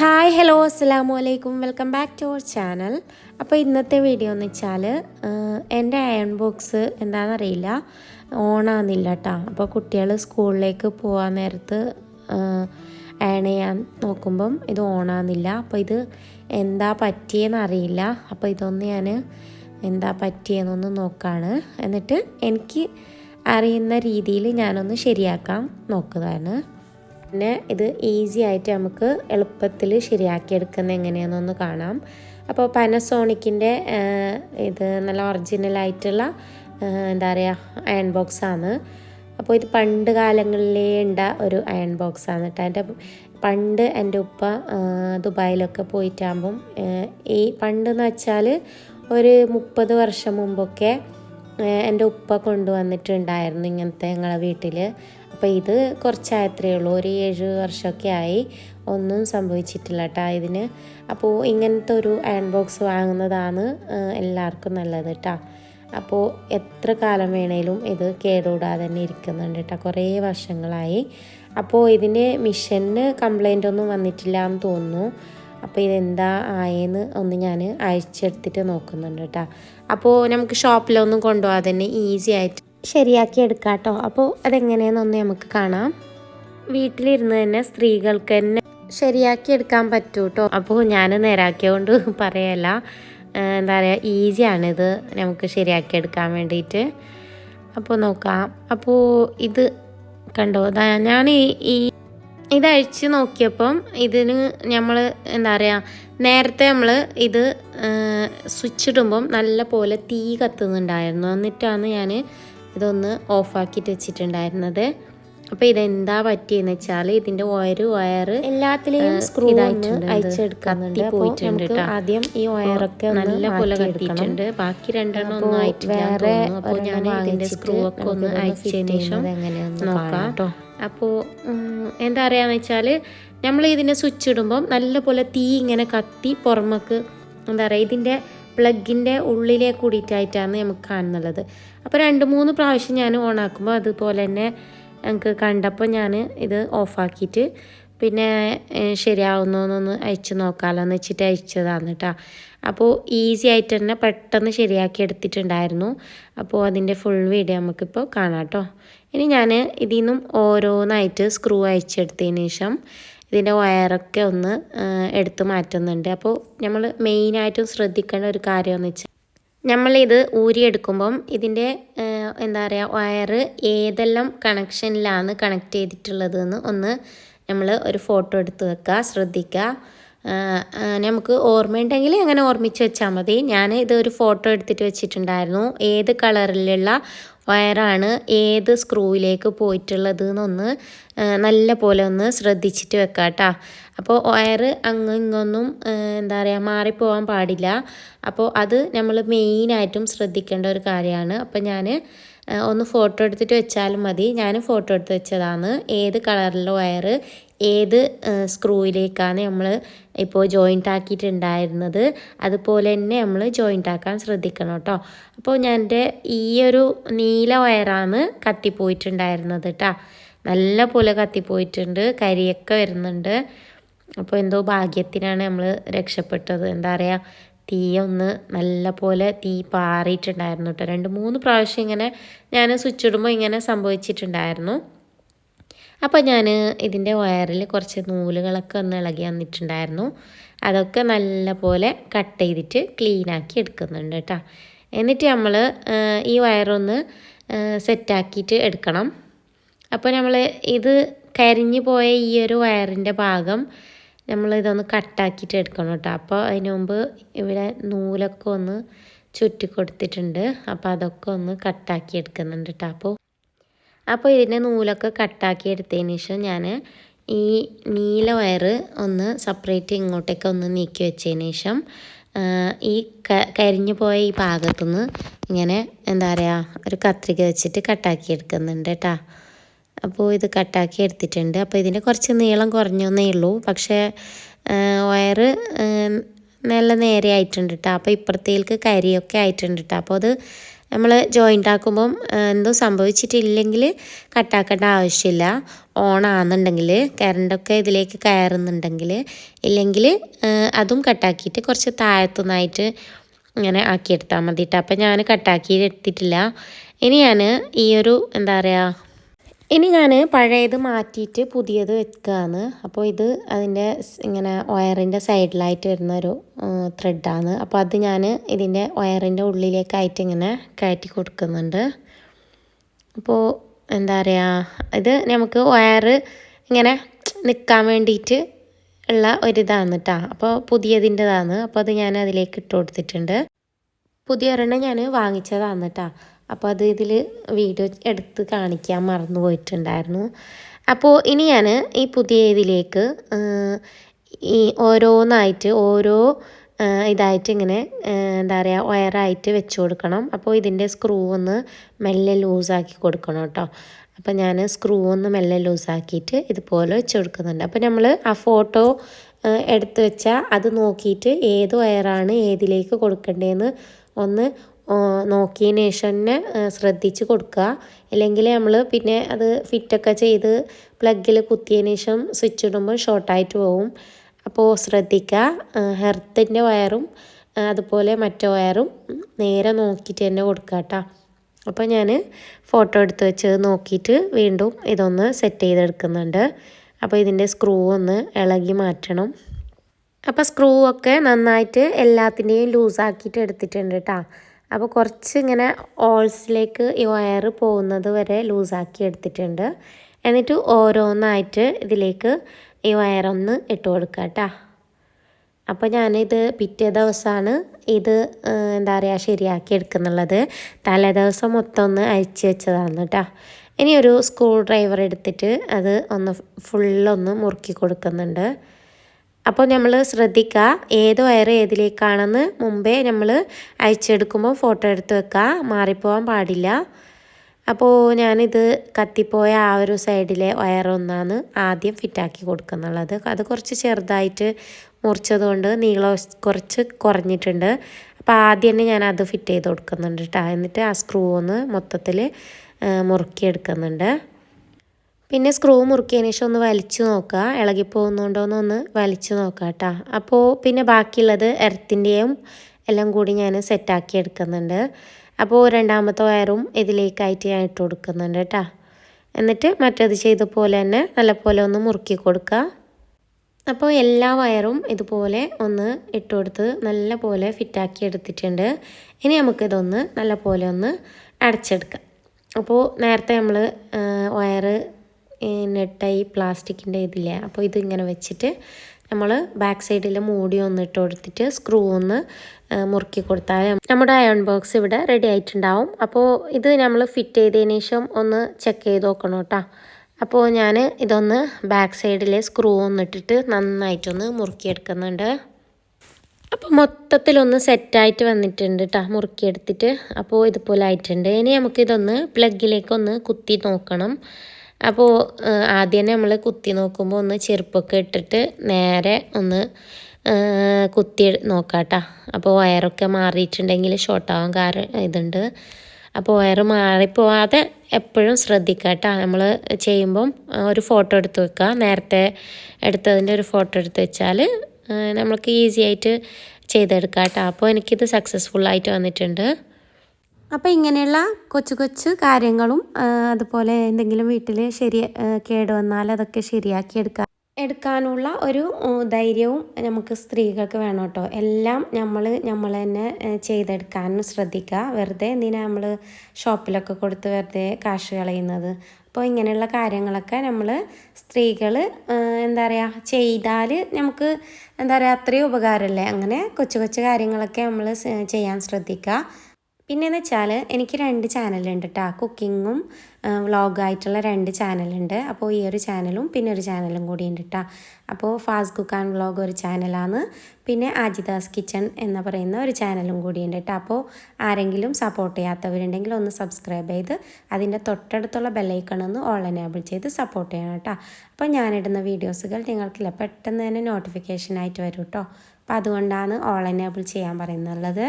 Hi hello അസ്സാമു അലൈക്കും welcome back to our channel അപ്പോൾ ഇന്നത്തെ വീഡിയോ എന്ന് വെച്ചാൽ എന്റെ അയൺ ബോക്സ് എന്താണെന്നറിയില്ല. ഓണാകുന്നില്ല കേട്ടോ അപ്പോൾ കുട്ടികൾ സ്കൂളിലേക്ക് പോകാൻ നേരത്ത് അയൺ ചെയ്യാൻ നോക്കുമ്പം ഇത് ഓണാകുന്നില്ല അപ്പോൾ ഇത് എന്താ പറ്റിയെന്ന് അറിയില്ല അപ്പോൾ ഇതൊന്ന് ഞാൻ എന്താ പറ്റിയെന്നൊന്ന് നോക്കാണ്. എന്നിട്ട് എനിക്ക് അറിയുന്ന രീതിയിൽ ഞാനൊന്ന് ശരിയാക്കാൻ നോക്കുന്നതാണ്. പിന്നെ ഇത് ഈസി ആയിട്ട് നമുക്ക് എളുപ്പത്തിൽ ശരിയാക്കിയെടുക്കുന്ന എങ്ങനെയാണെന്നൊന്ന് കാണാം. അപ്പോൾ പാനസോണിക്കിന്റെ ഇത് നല്ല ഒറിജിനലായിട്ടുള്ള എന്താ പറയുക അയൺ ബോക്സാണ് അപ്പോൾ ഇത് പണ്ട് കാലങ്ങളിലേ ഉണ്ട ഒരു അയൺ ബോക്സാണ് കേട്ടോ എന്റെ പണ്ട് എന്റെ ഉപ്പ ദുബായിലൊക്കെ പോയിട്ടാകുമ്പം ഈ പണ്ടെന്ന് വെച്ചാൽ ഒരു മുപ്പത് വർഷം മുമ്പൊക്കെ എന്റെ ഉപ്പ കൊണ്ടുവന്നിട്ടുണ്ടായിരുന്നു ഇങ്ങനത്തെ ഞങ്ങളെ വീട്ടിൽ. അപ്പോൾ ഇത് കുറച്ചായത്രേ ഉള്ളൂ. ഒരു ഏഴ് വർഷമൊക്കെ ആയി ഒന്നും സംഭവിച്ചിട്ടില്ല കേട്ടോ ഇതിന്. അപ്പോൾ ഇങ്ങനത്തെ ഒരു ഹാൻഡ് ബോക്സ് വാങ്ങുന്നതാണ് എല്ലാവർക്കും നല്ലത് കേട്ടോ അപ്പോൾ എത്ര കാലം വേണേലും ഇത് കേടുകൂടാതെ തന്നെ ഇരിക്കുന്നുണ്ട് കേട്ടോ കുറേ വർഷങ്ങളായി. അപ്പോൾ ഇതിന്റെ മിഷന് കംപ്ലൈന്റ് ഒന്നും വന്നിട്ടില്ല എന്ന് തോന്നുന്നു. അപ്പോൾ ഇതെന്താ ആയെന്ന് ഒന്ന് ഞാൻ അയച്ചെടുത്തിട്ട് നോക്കുന്നുണ്ട് കേട്ടോ അപ്പോൾ നമുക്ക് ഷോപ്പിലൊന്നും കൊണ്ടുപോകാതെ തന്നെ ഈസി ആയിട്ട് ശരിയാക്കി എടുക്കാം കേട്ടോ അപ്പോൾ അതെങ്ങനെയെന്നൊന്ന് നമുക്ക് കാണാം. വീട്ടിലിരുന്ന് തന്നെ സ്ത്രീകൾക്ക് തന്നെ ശരിയാക്കി എടുക്കാൻ പറ്റൂ കേട്ടോ അപ്പോൾ ഞാൻ നേരാക്കിയതുകൊണ്ട് പറയല്ല. എന്താ പറയുക ഈസിയാണിത് നമുക്ക് ശരിയാക്കി എടുക്കാൻ വേണ്ടിയിട്ട് അപ്പോൾ നോക്കാം. അപ്പോൾ ഇത് കണ്ടോ ഞാൻ ഈ ഇത് അഴിച്ച് നോക്കിയപ്പം ഇതിന് നമ്മൾ എന്താ പറയുക നേരത്തെ നമ്മൾ ഇത് സ്വിച്ച് ഇടുമ്പം നല്ല പോലെ തീ കത്തുന്നുണ്ടായിരുന്നു. എന്നിട്ടാണ് ഞാൻ ഇതൊന്ന് ഓഫാക്കിയിട്ട് വെച്ചിട്ടുണ്ടായിരുന്നത്. അപ്പോൾ ഇതെന്താ പറ്റിയെന്ന് വെച്ചാൽ ഇതിന്റെ വയർ വയർ എല്ലാത്തിലെയും സ്ക്രൂ അയച്ചെടുക്കുന്നുണ്ട് പോയിട്ടുണ്ട് ആദ്യം ഈ വയറൊക്കെ നല്ല പോലെ കത്തിയിട്ടുണ്ട്. ബാക്കി രണ്ടെണ്ണം ഒന്നും ആയിട്ടില്ല വേറെ അപ്പോൾ ഞാൻ ഇതിന്റെ സ്ക്രൂ ഒക്കെ ഒന്ന് അയച്ചതിന് ശേഷം നോക്കാം. കേട്ടോ അപ്പോൾ എന്താ പറയുകയെന്ന് വെച്ചാൽ നമ്മൾ ഇതിനെ സ്വിച്ച് ഇടുമ്പോൾ നല്ല പോലെ തീ ഇങ്ങനെ കത്തി പുറമക്ക് എന്താ പറയുക ഇതിന്റെ പ്ലഗിന്റെ ഉള്ളിലെ കൂടിയിട്ടായിട്ടാണ് നമുക്ക് കാണുന്നുള്ളത്. അപ്പോൾ രണ്ട് മൂന്ന് പ്രാവശ്യം ഞാൻ ഓണാക്കുമ്പോൾ അതുപോലെ തന്നെ ഞങ്ങൾക്ക് കണ്ടപ്പോൾ ഞാൻ ഇത് ഓഫാക്കിയിട്ട് പിന്നെ ശരിയാവുന്നോന്നൊന്ന് അയച്ച് നോക്കാമല്ലോ വെച്ചിട്ട് അയച്ചതാണ് കേട്ടോ അപ്പോൾ ഈസി ആയിട്ട് തന്നെ പെട്ടെന്ന് ശരിയാക്കി എടുത്തിട്ടുണ്ടായിരുന്നു. അപ്പോൾ അതിന്റെ ഫുൾ വീഡിയോ നമുക്കിപ്പോൾ കാണാം കേട്ടോ ഇനി ഞാൻ ഇതിൽ നിന്നും ഓരോന്നായിട്ട് സ്ക്രൂ അയച്ചെടുത്തതിന് ശേഷം ഇതിന്റെ വയറൊക്കെ ഒന്ന് എടുത്തു മാറ്റുന്നുണ്ട്. അപ്പോൾ നമ്മൾ മെയിനായിട്ടും ശ്രദ്ധിക്കേണ്ട ഒരു കാര്യമെന്ന് വെച്ചാൽ നമ്മളിത് ഊരിയെടുക്കുമ്പം ഇതിന്റെ എന്താ പറയുക വയറ് ഏതെല്ലാം കണക്ഷനിലാണ് കണക്ട് ചെയ്തിട്ടുള്ളതെന്ന് ഒന്ന് നമ്മൾ ഒരു ഫോട്ടോ എടുത്ത് വെക്കുക ശ്രദ്ധിക്കുക. നമുക്ക് ഓർമ്മയുണ്ടെങ്കിൽ അങ്ങനെ ഓർമ്മിച്ച് വെച്ചാൽ മതി. ഞാൻ ഇതൊരു ഫോട്ടോ എടുത്തിട്ട് വെച്ചിട്ടുണ്ടായിരുന്നു. ഏത് കളറിലുള്ള വയറാണ് ഏത് സ്ക്രൂവിലേക്ക് പോയിട്ടുള്ളത് എന്നൊന്ന് നല്ല പോലെ ഒന്ന് ശ്രദ്ധിച്ചിട്ട് വെക്കാം കേട്ടോ അപ്പോൾ വയർ അങ്ങ് ഇങ്ങൊന്നും എന്താ പറയുക മാറിപ്പോവാൻ പാടില്ല. അപ്പോൾ അത് നമ്മൾ മെയിനായിട്ടും ശ്രദ്ധിക്കേണ്ട ഒരു കാര്യമാണ്. അപ്പോൾ ഞാൻ ഒന്ന് ഫോട്ടോ എടുത്തിട്ട് വെച്ചാലും മതി. ഞാൻ ഫോട്ടോ എടുത്ത് വെച്ചതാണ്. ഏത് കളറിലെ വയർ ഏത് സ്ക്രൂവിലേക്കാണ് നമ്മൾ ഇപ്പോൾ ജോയിന്റ് ആക്കിയിട്ടുണ്ടായിരുന്നത്. അതുപോലെ തന്നെ നമ്മൾ ജോയിന്റ് ആക്കാൻ ശ്രദ്ധിക്കണം കേട്ടോ. അപ്പോൾ ഞാൻ എന്റെ ഈ ഒരു നീല വയറാണ് കത്തിപ്പോയിട്ടുണ്ടായിരുന്നത് കേട്ടോ നല്ല പോലെ കത്തിപ്പോയിട്ടുണ്ട്. കരിയൊക്കെ വരുന്നുണ്ട്. അപ്പോൾ എന്തോ ഭാഗ്യത്തിനാണ് നമ്മൾ രക്ഷപ്പെട്ടത്. എന്താ പറയുക തീ ഒന്ന് നല്ല പോലെ തീ പാറിയിട്ടുണ്ടായിരുന്നു കേട്ടോ രണ്ട് മൂന്ന് പ്രാവശ്യം ഇങ്ങനെ ഞാൻ സ്വിച്ച് ഇടുമ്പോൾ ഇങ്ങനെ സംഭവിച്ചിട്ടുണ്ടായിരുന്നു. അപ്പോൾ ഞാൻ ഇതിന്റെ വയറിൽ കുറച്ച് നൂലുകളൊക്കെ ഒന്ന് ഇളകി വന്നിട്ടുണ്ടായിരുന്നു. അതൊക്കെ നല്ല പോലെ കട്ട് ചെയ്തിട്ട് ക്ലീനാക്കി എടുക്കുന്നുണ്ട് കേട്ടോ എന്നിട്ട് നമ്മൾ ഈ വയറൊന്ന് സെറ്റാക്കിയിട്ട് എടുക്കണം. അപ്പോൾ നമ്മൾ ഇത് കരിഞ്ഞു പോയ ഈ ഒരു വയറിന്റെ ഭാഗം നമ്മൾ ഇതൊന്ന് കട്ടാക്കിയിട്ട് എടുക്കണം കേട്ടോ. അപ്പോൾ അതിന് മുമ്പ് ഇവിടെ നൂലൊക്കെ ഒന്ന് ചുറ്റി കൊടുത്തിട്ടുണ്ട്. അപ്പോൾ അതൊക്കെ ഒന്ന് കട്ടാക്കി എടുക്കുന്നുണ്ട് കേട്ടോ. അപ്പോൾ അപ്പോൾ ഇതിന്റെ നൂലൊക്കെ കട്ടാക്കി എടുത്തതിന് ശേഷം ഞാൻ ഈ നീല വയറ് ഒന്ന് സെപ്പറേറ്റ് ഇങ്ങോട്ടേക്ക് ഒന്ന് നീക്കി വെച്ചതിന് ശേഷം ഈ കരിഞ്ഞു പോയ ഈ ഭാഗത്തുനിന്ന് ഇങ്ങനെ എന്താ പറയുക ഒരു കത്രിക വെച്ചിട്ട് കട്ടാക്കി എടുക്കുന്നുണ്ട് കേട്ടോ. അപ്പോൾ ഇത് കട്ടാക്കി എടുത്തിട്ടുണ്ട്. അപ്പോൾ ഇതിന്റെ കുറച്ച് നീളം കുറഞ്ഞൊന്നേ ഉള്ളൂ. പക്ഷേ വയറ് നല്ല നേരെ ആയിട്ടുണ്ട് കേട്ടോ അപ്പോൾ ഇപ്പുറത്തേക്ക് കരിയൊക്കെ ആയിട്ടുണ്ട് കേട്ടോ അപ്പോൾ അത് നമ്മൾ ജോയിന്റ് ആക്കുമ്പം എന്തോ സംഭവിച്ചിട്ടില്ലെങ്കിൽ കട്ടാക്കേണ്ട ആവശ്യമില്ല. ഓൺ ആണെന്നുണ്ടെങ്കിൽ കറണ്ടൊക്കെ ഇതിലേക്ക് കയറുന്നുണ്ടെങ്കിൽ ഇല്ലെങ്കിൽ അതും കട്ടാക്കിയിട്ട് കുറച്ച് താഴത്തുനിന്നായിട്ട് ഇങ്ങനെ ആക്കിയെടുത്താൽ മതി കേട്ടോ അപ്പം ഞാൻ കട്ടാക്കി എടുത്തിട്ടില്ല. ഇനി ഞാൻ ഈ ഒരു എന്താ പറയുക ഇനി ഞാൻ പഴയത് മാറ്റിയിട്ട് പുതിയത് വെക്കുകയാണ് അപ്പോൾ ഇത് അതിന്റെ ഇങ്ങനെ ഒയറിന്റെ സൈഡിലായിട്ട് വരുന്ന ഒരു ത്രെഡാണ് അപ്പോൾ അത് ഞാൻ ഇതിന്റെ ഒയറിന്റെ ഉള്ളിലേക്കായിട്ട് ഇങ്ങനെ കയറ്റി കൊടുക്കുന്നുണ്ട്. അപ്പോൾ എന്താ പറയുക ഇത് നമുക്ക് വയർ ഇങ്ങനെ നിൽക്കാൻ വേണ്ടിയിട്ട് ഉള്ള ഒരിതാണ് കേട്ടോ അപ്പോൾ പുതിയതിന്റെതാണ് അപ്പോൾ അത് ഞാൻ അതിലേക്ക് ഇട്ട് കൊടുത്തിട്ടുണ്ട്. പുതിയ ഒരെണ്ണം ഞാൻ വാങ്ങിച്ചതാണ് കേട്ടോ അപ്പോൾ അത് ഇതിൽ വീഡിയോ എടുത്ത് കാണിക്കാൻ മറന്നു പോയിട്ടുണ്ടായിരുന്നു. അപ്പോൾ ഇനി ഞാൻ ഈ പുതിയ ഇതിലേക്ക് ഈ ഓരോന്നായിട്ട് ഓരോ ഇതായിട്ട് ഇങ്ങനെ എന്താ പറയുക വയറായിട്ട് വെച്ച് കൊടുക്കണം. അപ്പോൾ ഇതിന്റെ സ്ക്രൂ ഒന്ന് മെല്ലെ ലൂസാക്കി കൊടുക്കണം കേട്ടോ. അപ്പോൾ ഞാൻ സ്ക്രൂ ഒന്ന് മെല്ലെ ലൂസാക്കിയിട്ട് ഇതുപോലെ വെച്ച് കൊടുക്കുന്നുണ്ട്. അപ്പോൾ നമ്മൾ ആ ഫോട്ടോ എടുത്ത് വെച്ചാൽ അത് നോക്കിയിട്ട് ഏത് വയറാണ് ഏതിലേക്ക് കൊടുക്കേണ്ടതെന്ന് ഒന്ന് നോക്കിയതിന് ശേഷം തന്നെ ശ്രദ്ധിച്ച് കൊടുക്കുക. അല്ലെങ്കിൽ നമ്മൾ പിന്നെ അത് ഫിറ്റൊക്കെ ചെയ്ത് പ്ലഗിൽ കുത്തിയതിന് ശേഷം സ്വിച്ച് ഇടുമ്പോൾ ഷോർട്ടായിട്ട് പോകും അപ്പോൾ ശ്രദ്ധിക്കുക ഹെർത്തിന്റെ വയറും അതുപോലെ മറ്റേ വയറും നേരെ നോക്കിയിട്ട് തന്നെ കൊടുക്കുക കേട്ടോ. അപ്പോൾ ഞാൻ ഫോട്ടോ എടുത്ത് വെച്ച് നോക്കിയിട്ട് വീണ്ടും ഇതൊന്ന് സെറ്റ് ചെയ്തെടുക്കുന്നുണ്ട്. അപ്പോൾ ഇതിന്റെ സ്ക്രൂ ഒന്ന് ഇളകി മാറ്റണം. അപ്പോൾ സ്ക്രൂ ഒക്കെ നന്നായിട്ട് എല്ലാത്തിന്റെയും ലൂസാക്കിയിട്ട് എടുത്തിട്ടുണ്ട് കേട്ടോ. അപ്പോൾ കുറച്ച് ഇങ്ങനെ ഓൾസിലേക്ക് ഈ വയർ പോകുന്നത് വരെ ലൂസാക്കി എടുത്തിട്ടുണ്ട്. എന്നിട്ട് ഓരോന്നായിട്ട് ഇതിലേക്ക് ഈ വയറൊന്ന് ഇട്ട് കൊടുക്കുക കേട്ടോ. അപ്പോൾ ഞാനിത് പിറ്റേ ദിവസമാണ് ഇത് എന്താ പറയുക ശരിയാക്കി എടുക്കുന്നുള്ളത്. തലേ ദിവസം മൊത്തം ഒന്ന് അഴിച്ചു വെച്ചതാണ് കേട്ടോ. ഇനി ഒരു സ്ക്രൂ ഡ്രൈവർ എടുത്തിട്ട് അത് ഒന്ന് ഫുള്ളൊന്ന് മുറുക്കി കൊടുക്കുന്നുണ്ട്. അപ്പോൾ നമ്മൾ ശ്രദ്ധിക്കുക ഏത് വയർ ഏതിലേക്കാണെന്ന് മുമ്പേ നമ്മൾ അയച്ചെടുക്കുമ്പോൾ ഫോട്ടോ എടുത്ത് വെക്കുക മാറിപ്പോവാൻ പാടില്ല. അപ്പോൾ ഞാനിത് കത്തിപ്പോയ ആ ഒരു സൈഡിലെ വയറൊന്നാണ് ആദ്യം ഫിറ്റാക്കി കൊടുക്കുന്നുള്ളത് അത് കുറച്ച് ചെറുതായിട്ട് മുറിച്ചതുകൊണ്ട് നീളം കുറച്ച് കുറഞ്ഞിട്ടുണ്ട്. അപ്പോൾ ആദ്യം തന്നെ ഞാൻ അത് ഫിറ്റ് ചെയ്ത് കൊടുക്കുന്നുണ്ട് കേട്ടോ എന്നിട്ട് ആ സ്ക്രൂ ഒന്ന് മൊത്തത്തിൽ മുറുക്കിയെടുക്കുന്നുണ്ട്. പിന്നെ സ്ക്രൂ മുറുക്കിയതിന് ശേഷം ഒന്ന് വലിച്ചു നോക്കുക. ഇളകി പോകുന്നുണ്ടോയെന്ന് ഒന്ന് വലിച്ചു നോക്കുക കേട്ടോ. അപ്പോൾ പിന്നെ ബാക്കിയുള്ളത് എർത്തിന്റെയും എല്ലാം കൂടി ഞാൻ സെറ്റാക്കി എടുക്കുന്നുണ്ട്. അപ്പോൾ രണ്ടാമത്തെ വയറും ഇതിലേക്കായിട്ട് ഞാൻ ഇട്ട് കൊടുക്കുന്നുണ്ട് കേട്ടോ. എന്നിട്ട് മറ്റേത് ചെയ്ത പോലെ തന്നെ നല്ലപോലെ ഒന്ന് മുറുക്കി കൊടുക്കുക. അപ്പോൾ എല്ലാ വയറും ഇതുപോലെ ഒന്ന് ഇട്ട് കൊടുത്ത് നല്ല പോലെ ഫിറ്റാക്കി എടുത്തിട്ടുണ്ട്. ഇനി നമുക്കിതൊന്ന് നല്ല പോലെ ഒന്ന് അടച്ചെടുക്കാം. അപ്പോൾ നേരത്തെ നമ്മൾ വയറ് നെട്ടായി പ്ലാസ്റ്റിക്കിന്റെ ഇതില്ലേ? അപ്പോൾ ഇതിങ്ങനെ വെച്ചിട്ട് നമ്മൾ ബാക്ക് സൈഡിൽ മൂടി ഒന്ന് ഇട്ട് കൊടുത്തിട്ട് സ്ക്രൂ ഒന്ന് മുറുക്കി കൊടുത്താൽ നമ്മുടെ അയൺ ബോക്സ് ഇവിടെ റെഡി ആയിട്ടുണ്ടാവും. അപ്പോൾ ഇത് നമ്മൾ ഫിറ്റ് ചെയ്തതിന് ശേഷം ഒന്ന് ചെക്ക് ചെയ്ത് നോക്കണം കേട്ടോ. അപ്പോൾ ഞാൻ ഇതൊന്ന് ബാക്ക് സൈഡിലെ സ്ക്രൂ ഒന്ന് ഇട്ടിട്ട് നന്നായിട്ടൊന്ന് മുറുക്കിയെടുക്കുന്നുണ്ട്. അപ്പോൾ മൊത്തത്തിലൊന്ന് സെറ്റായിട്ട് വന്നിട്ടുണ്ട് കേട്ടോ മുറുക്കിയെടുത്തിട്ട്. അപ്പോൾ ഇതുപോലെ ആയിട്ടുണ്ട്. ഇനി നമുക്കിതൊന്ന് പ്ലഗിലേക്കൊന്ന് കുത്തി നോക്കണം. അപ്പോൾ ആദ്യം നമ്മൾ കുത്തി നോക്കുമ്പോൾ ഒന്ന് ചെരുപ്പൊക്കെ ഇട്ടിട്ട് നേരെ ഒന്ന് കുത്തി നോക്കാം കേട്ടോ അപ്പോൾ വയറൊക്കെ മാറിയിട്ടുണ്ടെങ്കിൽ ഷോർട്ടാവാൻ കാരണം ഇതുണ്ട്. അപ്പോൾ വയറ് മാറിപ്പോവാതെ എപ്പോഴും ശ്രദ്ധിക്കാട്ടാ. നമ്മൾ ചെയ്യുമ്പം ഒരു ഫോട്ടോ എടുത്ത് വെക്കുക നേരത്തെ എടുത്തതിന്റെ ഒരു ഫോട്ടോ എടുത്ത് വെച്ചാൽ നമ്മൾക്ക് ഈസി ആയിട്ട് ചെയ്തെടുക്കാം കേട്ടോ അപ്പോൾ എനിക്കിത് സക്സസ്ഫുള്ളായിട്ട് വന്നിട്ടുണ്ട്. അപ്പോൾ ഇങ്ങനെയുള്ള കൊച്ചു കൊച്ചു കാര്യങ്ങളും അതുപോലെ എന്തെങ്കിലും വീട്ടിൽ ശരി കേട് വന്നാൽ അതൊക്കെ ശരിയാക്കി എടുക്കാൻ എടുക്കാനുള്ള ഒരു ധൈര്യവും നമുക്ക് സ്ത്രീകൾക്ക് വേണം കേട്ടോ. എല്ലാം നമ്മൾ നമ്മൾ തന്നെ ചെയ്തെടുക്കാനും ശ്രദ്ധിക്കുക. വെറുതെ എന്തിനാ നമ്മൾ ഷോപ്പിലൊക്കെ കൊടുത്ത് വെറുതെ കാശ് കളയുന്നത്? അപ്പോൾ ഇങ്ങനെയുള്ള കാര്യങ്ങളൊക്കെ നമ്മൾ സ്ത്രീകൾ എന്താ പറയുക ചെയ്താൽ നമുക്ക് എന്താ പറയുക അത്രയും ഉപകാരമല്ലേ? അങ്ങനെ കൊച്ചു കൊച്ചു കാര്യങ്ങളൊക്കെ നമ്മൾ ചെയ്യാൻ ശ്രദ്ധിക്കുക. പിന്നെയെന്ന് വെച്ചാൽ എനിക്ക് രണ്ട് ചാനലുണ്ട് കേട്ടോ കുക്കിങ്ങും വ്ളോഗായിട്ടുള്ള രണ്ട് ചാനലുണ്ട്. അപ്പോൾ ഈ ഒരു ചാനലും പിന്നെ ഒരു ചാനലും കൂടി ഉണ്ട് കേട്ടോ അപ്പോൾ ഫാസ്റ്റ് കുക്ക് ആൻഡ് വ്ളോഗ് ഒരു ചാനലാണ്. പിന്നെ ആജിദാസ് കിച്ചൺ എന്ന് പറയുന്ന ഒരു ചാനലും കൂടി ഉണ്ട് കേട്ടോ അപ്പോൾ ആരെങ്കിലും സപ്പോർട്ട് ചെയ്യാത്തവരുണ്ടെങ്കിൽ ഒന്ന് സബ്സ്ക്രൈബ് ചെയ്ത് അതിന്റെ തൊട്ടടുത്തുള്ള ബെല്ലൈക്കൺ ഒന്ന് ഓൾ എനേബിൾ ചെയ്ത് സപ്പോർട്ട് ചെയ്യണം കേട്ടോ അപ്പോൾ ഞാനിടുന്ന വീഡിയോസുകൾ നിങ്ങൾക്കില്ല. പെട്ടെന്ന് തന്നെ നോട്ടിഫിക്കേഷനായിട്ട് വരും കേട്ടോ അപ്പോൾ അതുകൊണ്ടാണ് ഓൾ എനേബിൾ ചെയ്യാൻ പറയുന്നുള്ളത്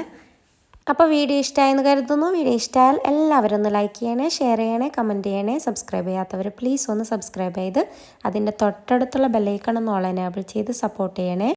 അപ്പോൾ വീഡിയോ ഇഷ്ടമായെന്ന് കരുതുന്നു. വീഡിയോ ഇഷ്ടമായാൽ എല്ലാവരും ഒന്ന് ലൈക്ക് ചെയ്യണേ ഷെയർ ചെയ്യണേ കമന്റ് ചെയ്യണേ സബ്സ്ക്രൈബ് ചെയ്യാത്തവർ പ്ലീസ് ഒന്ന് സബ്സ്ക്രൈബ് ചെയ്ത് അതിന്റെ തൊട്ടടുത്തുള്ള ബെല്ലൈക്കൺ ഒന്ന് ഓൾ എനേബിൾ ചെയ്ത് സപ്പോർട്ട് ചെയ്യണേ.